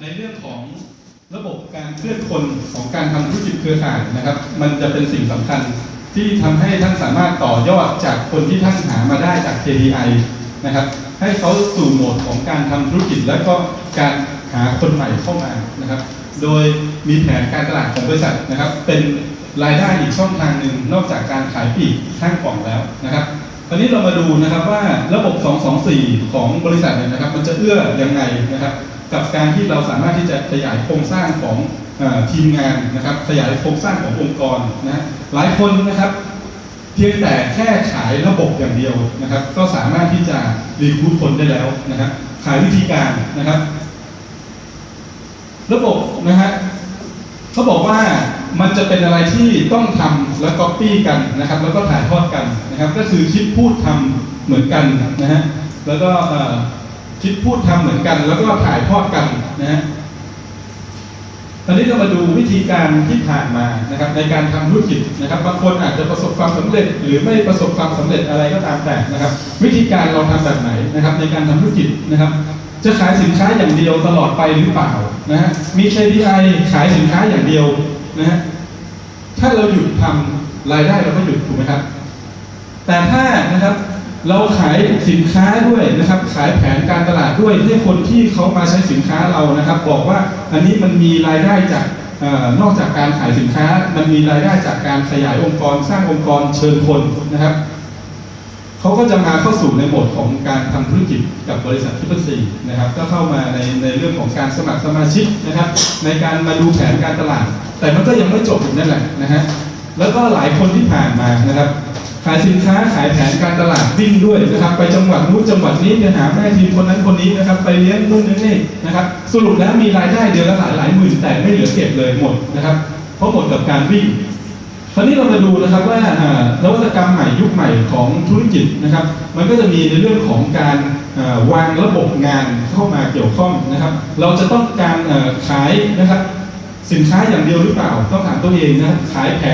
ในเรื่องของระบบการเคลื่อนคนของการทำธุรกิจเครือข่ายนะครับ มันจะเป็นสิ่งสำคัญที่ทำให้ท่านสามารถต่อยอดจากคนที่ท่านหามาได้จาก KPI นะครับให้เขาสู่โหมดของการทำธุรกิจ และก็การหาคนใหม่เข้ามานะครับ โดยมีแผนการตลาดของบริษัทนะครับ เป็นรายได้อีกช่องทางหนึ่งนอกจากการขายปลีกข้างกล่องแล้วนะครับ ตอนนี้เรามาดูนะครับว่าระบบ 224 ของบริษัทเนี่ยนะครับ มันจะเอื้อยังไงนะครับ กับการที่เราสามารถที่จะขยายโครงสร้างของอทีมงานนะครับ ขยายโครงสร้างขององค์กรนะหลายคนนะครับ เพียงแต่แค่ขายระบบอย่างเดียวนะครับ ก็สามารถที่จะรีคูดคนได้แล้วนะครับ ขายวิธีการนะครับ ระบบนะฮะเขาบอกว่ามันจะเป็นอะไรที่ต้องทำและก๊อปปี้กันนะครับ แล้วก็ถ่ายทอด นะครับก็คือคิดพูดทำเหมือนกันนะฮะแล้วก็คิดพูดทำเหมือนกัน แล้วก็ถ่ายทอดกันนะฮะตอนนี้เรามาดูวิธีการที่ผ่านมานะครับในการทำธุรกิจนะครับบางคนอาจจะประสบความสำเร็จ หรือไม่ประสบความสำเร็จอะไรก็ตามแต่นะครับ วิธีการเราทำแบบไหนนะครับ ในการทำธุรกิจนะครับ จะขายสินค้าอย่างเดียวตลอดไปหรือเปล่านะฮะมี KPI ขายสินค้าอย่างเดียวนะฮะถ้าเราหยุดทำรายได้เราก็หยุดถูกไหมครับ แต่ถ้านะครับเราขายสินค้าด้วยนะครับ ขายแผนการตลาดด้วยให้คนที่เขามาใช้สินค้าเรานะครับ บอกว่าอันนี้มันมีรายได้จากออนอกจากการขายสินค้า มันมีรายได้จากการขยายองค์กร สร้างองค์กรเชิญคนนะครับเขาก็จะมาเข้าสู่ในโหมดของการทำธุรกิจกับบริษัทที่เป็นสี่นะครับ ก็เข้ามาในในเรื่องของการสมัครสมาชิกนะครับ ในการมาดูแผนการตลาด แต่มันก็ยังไม่จบอยู่นั่นแหละนะฮะแล้วก็หลายคนที่ผ่านมานะครับ ขายสินค้าขายแผนการตลาดวิ่งด้วยนะครับ ไปจังหวัดนู้นจังหวัดนี้ไปหาแม่ทีมคนนั้นคนนี้นะครับ ไปเลี้ยงนู่นนี่นี่นะครับสรุปแล้วมีรายได้เดือนละหลายหลายหมื่นแต่ไม่เหลือเก็บเลยหมดนะครับเพราะหมดกับการวิ่งคราวนี้เรามาดูนะครับว่าอ่านวัตกรรมใหม่ยุคใหม่ของธุรกิจนะครับ มันก็จะมีในเรื่องของการอ่าวางระบบงานเข้ามาเกี่ยวข้องนะครับ เราจะต้องการอ่อขายนะครับ สินค้าอย่างเดียวหรือเปล่าต้องถามตัวเองนะขายแผน